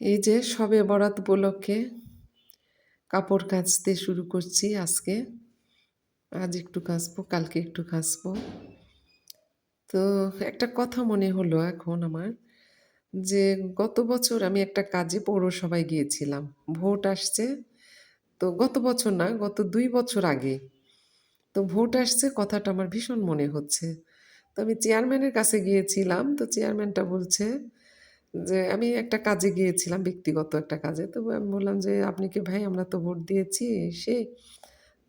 এই যে সবে বরাত উপলক্ষে কাপড় কাচতে শুরু করছি আজকে। আজ একটু কাচবো, কালকে একটু কাচবো। তো একটা কথা মনে হলো এখন আমার যে গত বছর আমি একটা কাজে পৌরসভায় গিয়েছিলাম। ভোট আসছে। তো গত বছর না, গত দুই বছর আগে। তো ভোট আসছে কথাটা আমার ভীষণ মনে হচ্ছে। তো আমি চেয়ারম্যানের কাছে গিয়েছিলাম। তো চেয়ারম্যানটা বলছে যে আমি একটা কাজে গিয়েছিলাম, ব্যক্তিগত একটা কাজে। তো আমি বললাম যে, আপনি কি ভাই, আমরা তো ভোট দিয়েছি সে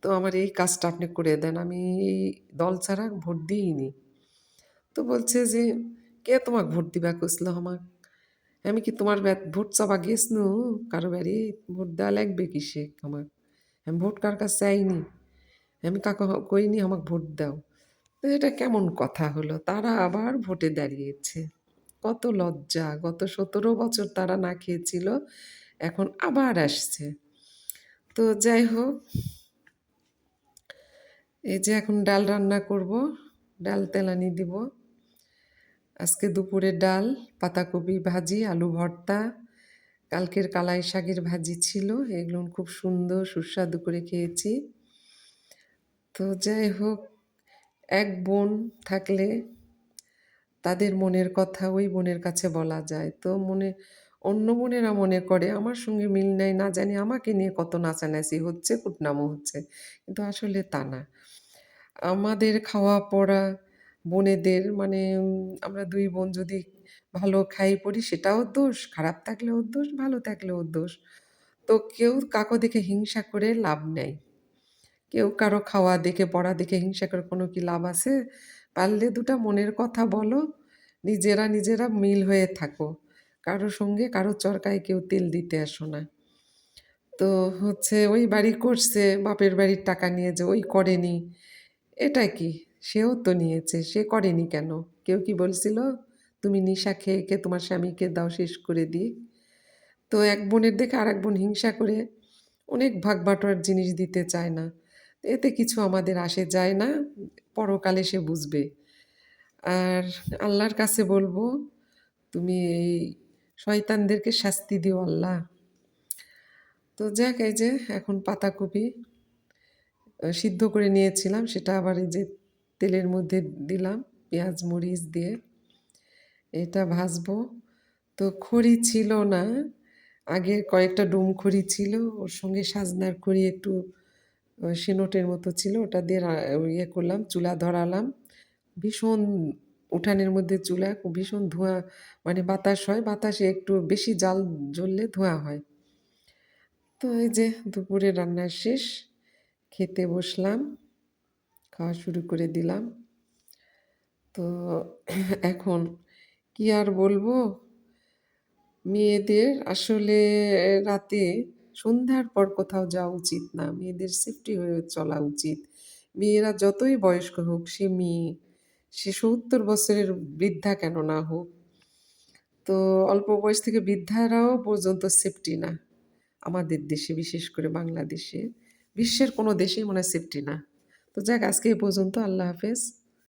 তো আমার এই কাজটা আপনি করে দেন। আমি এই দল ছাড়া ভোট দিইনি। তো বলছে যে, কে তোমাক ভোট দিবা? কইছিল আমাক। আমি কি তোমার ভোট চাবা গেছনু কারও বাড়ি ভোট দেওয়া লাগবে কিসে আমার আমি ভোট কার কাছে চাইনি? আমি কাকা কইনি আমাকে ভোট দাও। তো এটা কেমন কথা হলো? তারা আবার ভোটে দাঁড়িয়েছে। কত লজ্জা, গত সতেরো বছর তারা না খেয়েছিল, এখন আবার আসছে। তো যাই হোক, এই যে এখন ডাল রান্না করব, ডাল তেলানি দিব। আজকে দুপুরে ডাল, পাতাকপি ভাজি, আলু ভর্তা, কালকের কালাই শাকের ভাজি ছিল, এগুলো খুব সুন্দর, সুস্বাদু করে খেয়েছি। তো যাই হোক, এক বোন থাকলে তাদের মনের কথা ওই বোনের কাছে বলা যায়। তো মনে, অন্য বোনেরা মনে করে, আমার সঙ্গে মিল নাই, না জানি আমাকে নিয়ে কত নাচানাচি হচ্ছে কুটনামো হচ্ছে। কিন্তু আসলে তা না। আমাদের খাওয়া পড়া বোনেদের মানে আমরা দুই বোন যদি ভালো খাই, পড়ি, সেটাও দোষ। খারাপ থাকলেও দোষ, ভালো থাকলেও দোষ। তো কেউ কাকো দেখে হিংসা করে লাভ নেই। কেউ কারও খাওয়া দেখে, পড়া দেখে হিংসা করে কোনো কি লাভ আছে? পারলে দুটা মনের কথা বলো, নিজেরা নিজেরা মিল হয়ে থাকো। কারও সঙ্গে কারও চরকায় কেউ তেল দিতে আসো না। তো হচ্ছে ওই বাড়ি করছে, বাপের বাড়ির টাকা নিয়ে যে ওই করেনি। এটা কি? সেও তো নিয়েছে, সে করেনি কেন? কেউ কি বলছিল, তুমি নিশা খেয়ে খেয়ে তোমার স্বামীকে দাও শেষ করে দিই তো এক বোনের দেখে আর এক বোন হিংসা করে অনেক ভাগ বাটোয়ার জিনিস দিতে চায় না। এতে কিছু আমাদের আসে যায় না। পরকালে সে বুঝবে। আর আল্লাহর কাছে বলব, তুমি এই শয়তানদেরকে শাস্তি দিও আল্লাহ। তো যাক, এই যে এখন পাতাকপি সিদ্ধ করে নিয়েছিলাম, সেটা আবার এই যে তেলের মধ্যে দিলাম, পেঁয়াজ, মরিচ দিয়ে। এটা ভাজবো। তো খড়ি ছিল না, আগে কয়েকটা ডুম খড়ি ছিল, ওর সঙ্গে সাজনার খড়ি একটু সিনোটের মতো ছিল, ওটা দিয়ে ইয়ে করলাম, চুলা ধরালাম। ভীষণ উঠানের মধ্যে চুলা ভীষণ ধোঁয়া মানে বাতাস হয়। বাতাসে একটু বেশি জাল জ্বললে ধোঁয়া হয়। তো এই যে দুপুরে রান্না শেষ, খেতে বসলাম, খাওয়া শুরু করে দিলাম। তো এখন কি আর বলব? মেয়েদের আসলে রাতে সন্ধ্যার পর কোথাও যাওয়া উচিত না। মেয়েদের সেফটি হয়ে চলা উচিত। মেয়েরা যতই বয়স্ক হোক, সে মেয়ে, সে সত্তর বছরের বৃদ্ধা কেন না হোক? তো অল্প বয়স থেকে বৃদ্ধারাও পর্যন্ত সেফটি না। আমাদের দেশে, বিশেষ করে বাংলাদেশে, বিশ্বের কোনো দেশেই মনে হয় সেফটি না। তো যাক, আজকে এই পর্যন্ত। আল্লাহ হাফেজ।